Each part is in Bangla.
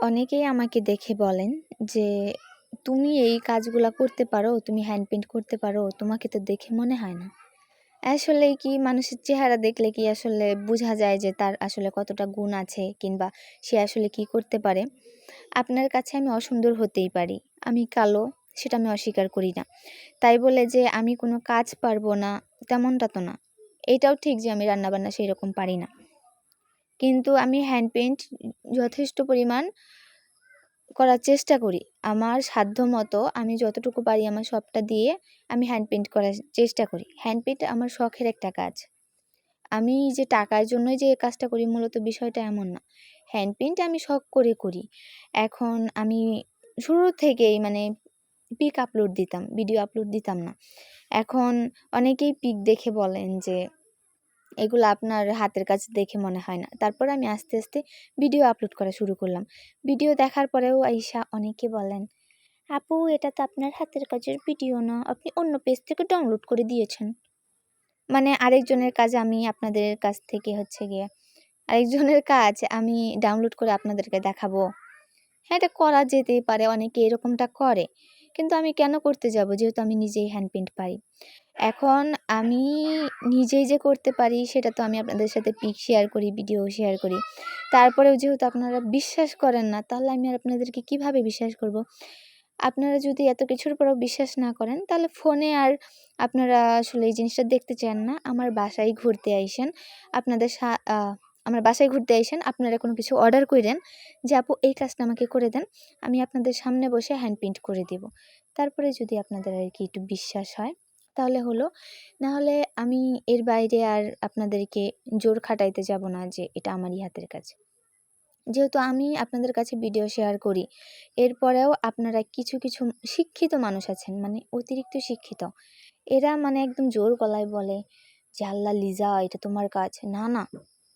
অনেকেই আমাকে দেখে বলেন যে, "তুমি এই কাজগুলো করতে পারো? তুমি হ্যান্ড পেইন্ট করতে পারো? তোমাকে তো দেখে মনে হয় না।" আসলে কি মানুষের চেহারা দেখলে কি আসলে বোঝা যায় যে তার আসলে কতটা গুণ আছে কিংবা সে আসলে কি করতে পারে? আপনার কাছে আমি অসুন্দর হতেই পারি। আমি কালো, সেটা আমি অস্বীকার করি না। তাই বলে যে আমি কোনো কাজ পারব না, তেমনটা তো না। এটাও ঠিক যে আমি রান্নাবান্না সেই রকম পারি না। কিন্তু আমি হ্যান্ড পেইন্ট যথেষ্ট পরিমাণ করার চেষ্টা করি। আমার সাধ্যমতো আমি যতটুকু পারি আমার সবটা দিয়ে আমি হ্যান্ড পেইন্ট করার চেষ্টা করি। হ্যান্ড পেইন্ট আমার শখের একটা কাজ। আমি যে টাকার জন্যই যে কাজটা করি মূলত বিষয়টা এমন না। হ্যান্ড পেইন্ট আমি শখ করে করি। এখন আমি শুরু থেকেই মানে পিক আপলোড দিতাম, ভিডিও আপলোড দিতাম না। এখন অনেকেই পিক দেখে বলেন যে এগুলো আপনার হাতের কাজ দেখে মনে হয় না। তারপর আমি আস্তে, আস্তে ভিডিও আপলোড করা শুরু করলাম। ভিডিও দেখার পরেও আইসা অনেকে বলেন, "আপু এটা তো আপনার হাতের কাজের ভিডিও না। আপনি অন্য পেজ থেকে ডাউনলোড করে দিয়েছেন।" মানে আরেকজনের কাজ আমি আপনাদের কাছ থেকে হচ্ছে গিয়ে আরেকজনের কাজ আমি ডাউনলোড করে আপনাদেরকে দেখাবো। হ্যাঁ, এটা করা যেতেই পারে। অনেকে এরকমটা করে। কিন্তু আমি কেন করতে যাব? যেহেতু আমি নিজেই হ্যান্ড পেইন্ট পারি। এখন আমি নিজেই যে করতে পারি সেটা তো আমি আপনাদের সাথে পিক শেয়ার করি, ভিডিও শেয়ার করি। তারপরেও যেহেতু আপনারা বিশ্বাস করেন না, তাহলে আমি আর আপনাদেরকে কীভাবে বিশ্বাস করব? আপনারা যদি এত কিছুর পরেও বিশ্বাস না করেন, তাহলে ফোনে আর আপনারা আসলে এই জিনিসটা দেখতে চান না। আমার বাসায় ঘুরতে আইসেন। আপনাদের সা আমার বাসায় ঘুরতে আইসেন। আপনারা কোনো কিছু অর্ডার কইরেন যে, "আপু এই কাজটা আমাকে করে দেন।" আমি আপনাদের সামনে বসে হ্যান্ড পেইন্ট করে দিব। তারপরে যদি আপনাদের আর কি একটু বিশ্বাস হয়, তাহলে হলো। নাহলে আমি এর বাইরে আর আপনাদেরকে জোর খাটাইতে যাব না যে এটা আমারই হাতের কাজ। যেহেতু আমি আপনাদের কাছে ভিডিও শেয়ার করি, এরপরেও আপনারা কিছু, কিছু শিক্ষিত মানুষ আছেন, মানে অতিরিক্ত শিক্ষিত। এরা মানে একদম জোর গলায় বলে যে, "আল্লাহ লিজা এটা তোমার কাজ।" না, না,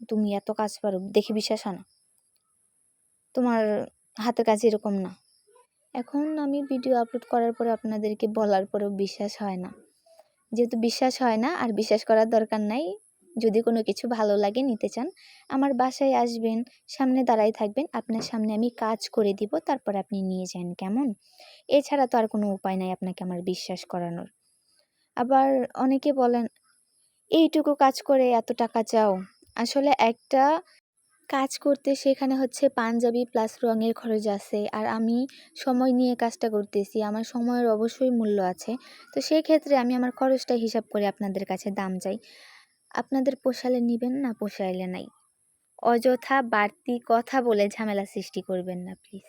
তুমি এত কাজ পারো দেখে বিশ্বাস হয় না। তোমার হাতের কাজ এরকম না। এখন আমি ভিডিও আপলোড করার পরে আপনাদেরকে বলার পরেও বিশ্বাস হয় না। যেহেতু বিশ্বাস হয় না আর বিশ্বাস করার দরকার নাই। যদি কোনো কিছু ভালো লাগে নিতে চান, আমার বাসায় আসবেন, সামনে দাঁড়ায় থাকবেন। আপনার সামনে আমি কাজ করে দিব, তারপরে আপনি নিয়ে যান, কেমন? এছাড়া তো আর কোনো উপায় নাই আপনাকে আমার বিশ্বাস করানোর। আবার অনেকে বলেন, "এইটুকু কাজ করে এত টাকা চাও?" আসলে একটা কাজ করতে সেখানে হচ্ছে পাঞ্জাবি প্লাস রঙের খরচ আছে। আর আমি সময় নিয়ে কাজটা করতেছি। আমার সময়ের অবশ্যই মূল্য আছে। তো সেই ক্ষেত্রে আমি আমার খরচটা হিসাব করে আপনাদের কাছে দাম চাই। আপনাদের পোষালে নেবেন না, পোষাইলে নাই। অযথা বাড়তি কথা বলে ঝামেলা সৃষ্টি করবেন না প্লিজ।